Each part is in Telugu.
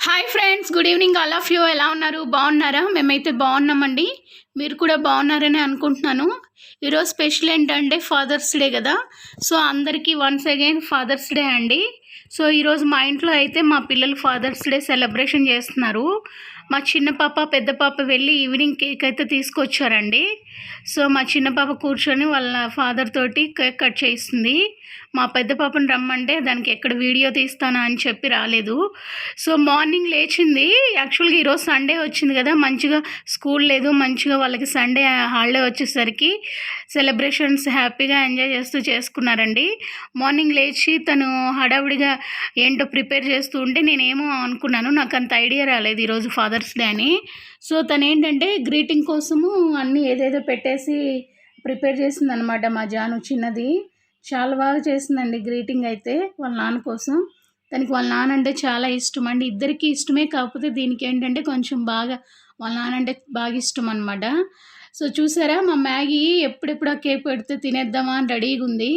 Hi friends good evening all of you ఎలా ఉన్నారు? బాగున్నారా? మేమైతే బాగున్నామండి. మీరు కూడా బాగున్నారని అనుకుంటున్నాను. ఈరోజు స్పెషల్ ఏంటంటే ఫాదర్స్ డే కదా. సో అందరికీ వన్స్ అగైన్ ఫాదర్స్ డే అండి. సో ఈరోజు మా ఇంట్లో అయితే మా పిల్లలు ఫాదర్స్ డే సెలబ్రేషన్ చేస్తున్నారు. మా చిన్న పాప పెద్ద పాప వెళ్ళి ఈవినింగ్ కేక్ అయితే తీసుకొచ్చారండి. సో మా చిన్న పాప కూర్చొని వాళ్ళ ఫాదర్ తోటి కేక్ కట్ చేస్తుంది. మా పెద్ద పాపను రమ్మంటే దానికి ఎక్కడ వీడియో తీస్తానా అని చెప్పి రాలేదు. సో మార్నింగ్ లేచింది. యాక్చువల్గా ఈరోజు సండే వచ్చింది కదా మంచిగా స్కూల్ లేదు మంచిగా వాళ్ళకి సండే హాలిడే వచ్చేసరికి సెలబ్రేషన్స్ హ్యాపీగా ఎంజాయ్ చేస్తూ చేసుకున్నారండి. మార్నింగ్ లేచి తను హడావుడిగా ఏంటో ప్రిపేర్ చేస్తూ ఉంటే నేనేమో అనుకున్నాను. నాకు అంత ఐడియా రాలేదు ఈరోజు ఫాదర్ మదర్స్ డే అని. సో తను ఏంటంటే గ్రీటింగ్ కోసము అన్నీ ఏదేదో పెట్టేసి ప్రిపేర్ చేసిందనమాట మా జాను చిన్నది. చాలా బాగా చేసిందండి గ్రీటింగ్ అయితే వాళ్ళ నాన్న కోసం. తనకి వాళ్ళ నాన్న అంటే చాలా ఇష్టం అండి. ఇద్దరికి ఇష్టమే కాకపోతే దీనికి ఏంటంటే కొంచెం బాగా వాళ్ళ నాన్న అంటే బాగా ఇష్టం అనమాట సో చూసారా మా మ్యాగీ ఎప్పుడెప్పుడు ఆ కేక్ పెడితే తినేద్దామా అని రెడీగా ఉంది.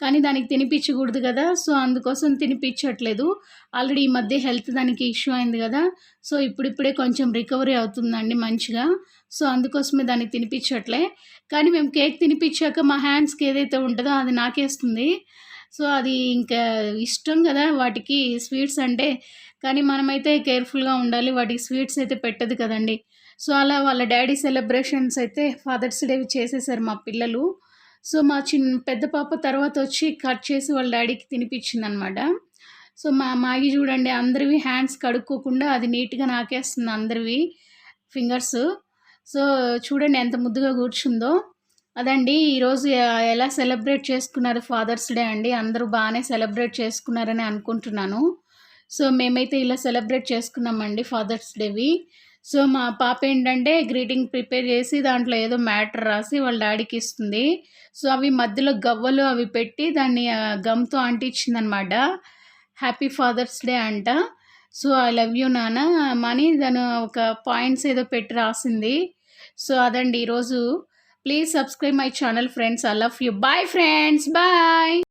కానీ దానికి తినిపించకూడదు కదా. సో అందుకోసం తినిపించట్లేదు. ఆల్రెడీ ఈ మధ్య హెల్త్ దానికి ఇష్యూ అయింది కదా. సో ఇప్పుడిప్పుడే కొంచెం రికవరీ అవుతుందండి మంచిగా. సో అందుకోసమే దాన్ని తినిపించట్లే. కానీ మేము కేక్ తినిపించాక మా హ్యాండ్స్కి ఏదైతే ఉంటుందో అది నాకేస్తుంది. సో అది ఇంకా ఇష్టం కదా వాటికి స్వీట్స్ అంటే. కానీ మనమైతే కేర్ఫుల్గా ఉండాలి. వాటికి స్వీట్స్ అయితే పెట్టదు కదండి. సో అలా వాళ్ళ డాడీ సెలబ్రేషన్స్ అయితే ఫాదర్స్ డే చేసేసారు మా పిల్లలు. సో మా చిన్న పెద్ద పాప తర్వాత వచ్చి కట్ చేసి వాళ్ళ డాడీకి తినిపించింది అనమాట సో మా మాగి చూడండి అందరివి హ్యాండ్స్ కడుక్కోకుండా అది నీట్గా నాకేస్తుంది అందరివి ఫింగర్స్. సో చూడండి ఎంత ముద్దుగా కూర్చుందో. అదండి ఈరోజు ఎలా సెలబ్రేట్ చేసుకున్నారు ఫాదర్స్ డే అండి. అందరూ బాగానే సెలబ్రేట్ చేసుకున్నారని అనుకుంటున్నాను. సో మేమైతే ఇలా సెలబ్రేట్ చేసుకున్నామండి ఫాదర్స్ డేవి. సో మా పాప ఏంటంటే గ్రీటింగ్ ప్రిపేర్ చేసి దాంట్లో ఏదో మ్యాటర్ రాసి వాళ్ళ డాడీకి ఇస్తుంది. సో అవి మధ్యలో గవ్వలు అవి పెట్టి దాన్ని గమ్తో అంటించిందనమాట. హ్యాపీ ఫాదర్స్ డే అంట. సో ఐ లవ్ యూ నాన్న మనీ దాని ఒక పాయింట్స్ ఏదో పెట్టి రాసింది. సో అదండి ఈరోజు. Please subscribe my channel friends. I love you. Bye friends. Bye.